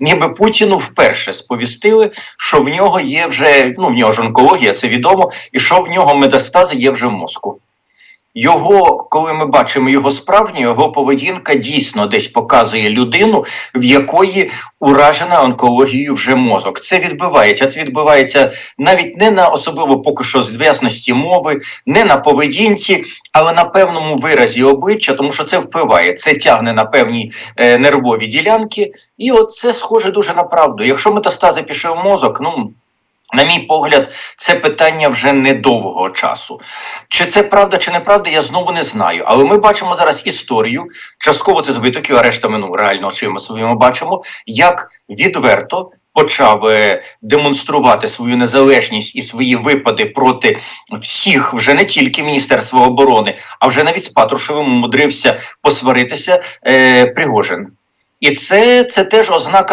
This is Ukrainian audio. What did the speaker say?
ніби Путіну вперше сповістили, що в нього є вже ну в нього ж онкологія, це відомо, і що в нього метастази є вже в мозку. Його, коли ми бачимо його справжню, його поведінка дійсно десь показує людину, в якої уражена онкологією вже мозок. Це відбувається. Це відбувається навіть не на особливо поки що зв'язності мови, не на поведінці, але на певному виразі обличчя, тому що це впливає. Це тягне на певні е, нервові ділянки, і от це схоже дуже на правду. Якщо метастази пішли в мозок, ну. На мій погляд, це питання вже недовгого часу. Чи це правда, чи неправда, я знову не знаю. Але ми бачимо зараз історію, частково це з витоків, а решта ну, реально очима своїми бачимо, як відверто почав е, демонструвати свою незалежність і свої випади проти всіх, вже не тільки Міністерства оборони, а вже навіть з Патрушевим умудрився посваритися е, Пригожин. І це, це теж ознака.